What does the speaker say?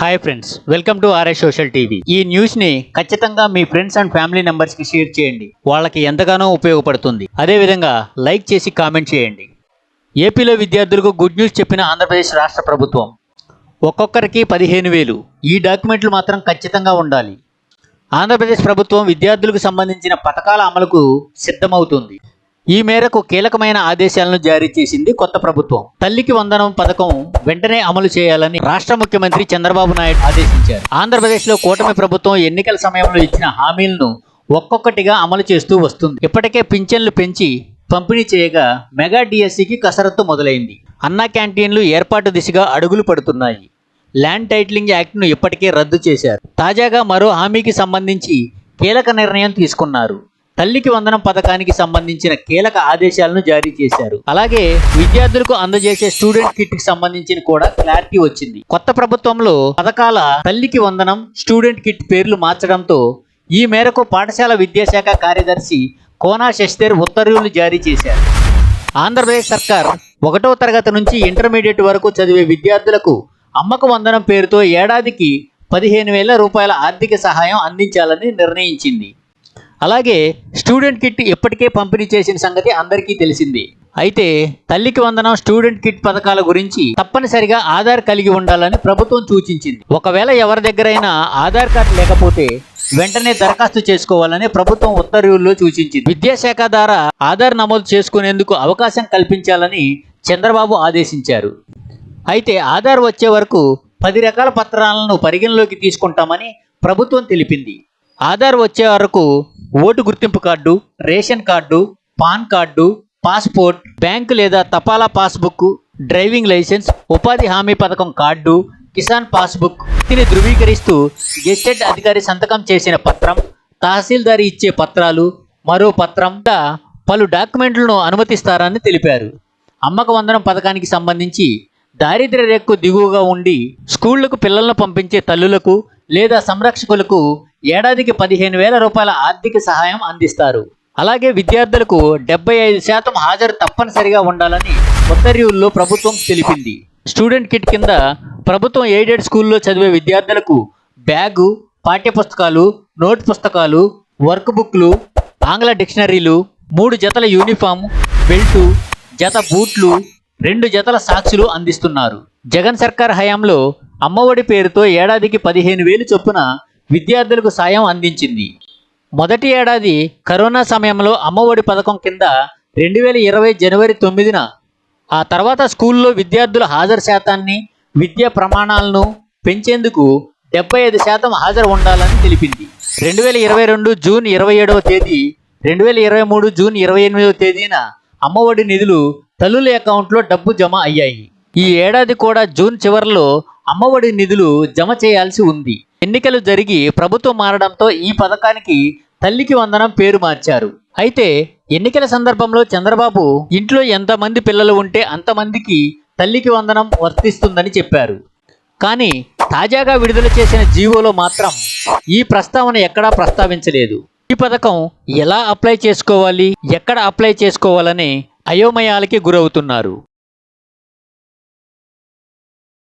Hi friends welcome to RS social TV ఈ న్యూస్ని ఖచ్చితంగా మీ ఫ్రెండ్స్ అండ్ ఫ్యామిలీ మెంబర్స్కి షేర్ చేయండి. వాళ్ళకి ఎంతగానో ఉపయోగపడుతుంది. అదే విధంగా లైక్ చేసి కామెంట్ చేయండి. ఏపీలో విద్యార్థులకు గుడ్ న్యూస్ చెప్పిన ఆంధ్రప్రదేశ్ రాష్ట్ర ప్రభుత్వం. ఒక్కొక్కరికి పదిహేను వేలు. ఈ డాక్యుమెంట్లు మాత్రం ఖచ్చితంగా ఉండాలి. ఆంధ్రప్రదేశ్ ప్రభుత్వం విద్యార్థులకు సంబంధించిన పథకాల అమలుకు సిద్ధమవుతుంది. ఈ మేరకు కీలకమైన ఆదేశాలను జారీ చేసింది కొత్త ప్రభుత్వం. తల్లికి వందనం పథకం వెంటనే అమలు చేయాలని రాష్ట్ర ముఖ్యమంత్రి చంద్రబాబు నాయుడు ఆదేశించారు. ఆంధ్రప్రదేశ్లో కూటమి ప్రభుత్వం ఎన్నికల సమయంలో ఇచ్చిన హామీలను ఒక్కొక్కటిగా అమలు చేస్తూ వస్తుంది. ఇప్పటికే పింఛన్లు పెంచి పంపిణీ చేయగా మెగా డిఎస్సికి కసరత్తు మొదలైంది. అన్నా క్యాంటీన్లు ఏర్పాటు దిశగా అడుగులు పడుతున్నాయి. ల్యాండ్ టైటిలింగ్ యాక్ట్ను ఇప్పటికే రద్దు చేశారు. తాజాగా మరో హామీకి సంబంధించి కీలక నిర్ణయం తీసుకున్నారు. తల్లికి వందనం పథకానికి సంబంధించిన కీలక ఆదేశాలను జారీ చేశారు. అలాగే విద్యార్థులకు అందజేసే స్టూడెంట్ కిట్కి సంబంధించిన కూడా క్లారిటీ వచ్చింది. కొత్త ప్రభుత్వంలో పథకాల తల్లికి వందనం స్టూడెంట్ కిట్ పేర్లు మార్చడంతో ఈ మేరకు పాఠశాల విద్యాశాఖ కార్యదర్శి కోనా శశిధర్ ఉత్తర్వులు జారీ చేశారు. ఆంధ్రప్రదేశ్ సర్కార్ ఒకటో తరగతి నుంచి ఇంటర్మీడియట్ వరకు చదివే విద్యార్థులకు అమ్మకు వందనం పేరుతో ఏడాదికి పదిహేను వేల రూపాయల ఆర్థిక సహాయం అందించాలని నిర్ణయించింది. అలాగే స్టూడెంట్ కిట్ ఇప్పటికే పంపిణీ చేసిన సంగతి అందరికీ తెలిసింది. అయితే తల్లికి వందనం స్టూడెంట్ కిట్ పథకాల గురించి తప్పనిసరిగా ఆధార్ కలిగి ఉండాలని ప్రభుత్వం సూచించింది. ఒకవేళ ఎవరి దగ్గరైనా ఆధార్ కార్డు లేకపోతే వెంటనే దరఖాస్తు చేసుకోవాలని ప్రభుత్వం ఉత్తర్వుల్లో సూచించింది. విద్యాశాఖ ద్వారా ఆధార్ నమోదు చేసుకునేందుకు అవకాశం కల్పించాలని చంద్రబాబు ఆదేశించారు. అయితే ఆధార్ వచ్చే వరకు పది రకాల పత్రాలను పరిగణలోకి తీసుకుంటామని ప్రభుత్వం తెలిపింది. ఆధార్ వచ్చే వరకు ఓటు గుర్తింపు card ration card PAN card passport bank లేదా తపాలా పాస్బుక్ డ్రైవింగ్ లైసెన్స్ ఉపాధి హామీ పథకం కార్డు కిసాన్ పాస్బుక్. దీన్ని ధృవీకరిస్తూ గెస్టెడ్ అధికారి సంతకం చేసిన పత్రం తహసీల్దారి ఇచ్చే పత్రాలు మరో పత్రం పలు డాక్యుమెంట్లను అనుమతిస్తారని తెలిపారు. అమ్మక వందనం పథకానికి సంబంధించి దారిద్ర్య రేఖకు దిగువగా ఉండి స్కూళ్ళకు పిల్లలను పంపించే తల్లులకు లేదా సంరక్షకులకు ఏడాదికి పదిహేను వేల రూపాయల ఆర్థిక సహాయం అందిస్తారు. అలాగే విద్యార్థులకు డెబ్బై ఐదు శాతం హాజరు తప్పనిసరిగా ఉండాలని ఉత్తర్వుల్లో ప్రభుత్వం తెలిపింది. స్టూడెంట్ కిట్ కింద ప్రభుత్వం ఎయిడెడ్ స్కూల్లో చదివే విద్యార్థులకు బ్యాగు పాఠ్యపుస్తకాలు నోట్ పుస్తకాలు వర్క్ బుక్లు ఆంగ్ల డిక్షనరీలు మూడు జతల యూనిఫామ్ బెల్టు జత బూట్లు రెండు జతల సాక్సులు అందిస్తున్నారు. జగన్ సర్కార్ హయాంలో అమ్మఒడి పేరుతో ఏడాదికి పదిహేను వేలు చొప్పున విద్యార్థులకు సాయం అందించింది. మొదటి ఏడాది కరోనా సమయంలో అమ్మఒడి పథకం కింద రెండు వేల ఇరవై జనవరి తొమ్మిదిన ఆ తర్వాత స్కూల్లో విద్యార్థుల హాజరు శాతాన్ని విద్యా ప్రమాణాలను పెంచేందుకు డెబ్బై ఐదు శాతం హాజరు ఉండాలని తెలిపింది. రెండు వేల ఇరవై రెండు జూన్ ఇరవై ఏడవ తేదీ రెండు వేల ఇరవై మూడు జూన్ ఇరవై ఎనిమిదవ తేదీన అమ్మఒడి నిధులు తల్లుల అకౌంట్లో డబ్బు జమ అయ్యాయి. ఈ ఏడాది కూడా జూన్ చివరిలో అమ్మఒడి నిధులు జమ చేయాల్సి ఉంది. ఎన్నికలు జరిగి ప్రభుత్వం మారడంతో ఈ పథకానికి తల్లికి వందనం పేరు మార్చారు. అయితే ఎన్నికల సందర్భంలో చంద్రబాబు ఇంట్లో ఎంతమంది పిల్లలు ఉంటే అంతమందికి తల్లికి వందనం వర్తిస్తుందని చెప్పారు. కానీ తాజాగా విడుదల చేసిన జీవోలో మాత్రం ఈ ప్రస్తావన ఎక్కడా ప్రస్తావించలేదు. ఈ పథకం ఎలా అప్లై చేసుకోవాలి ఎక్కడ అప్లై చేసుకోవాలని అయోమయాలకి గురవుతున్నారు.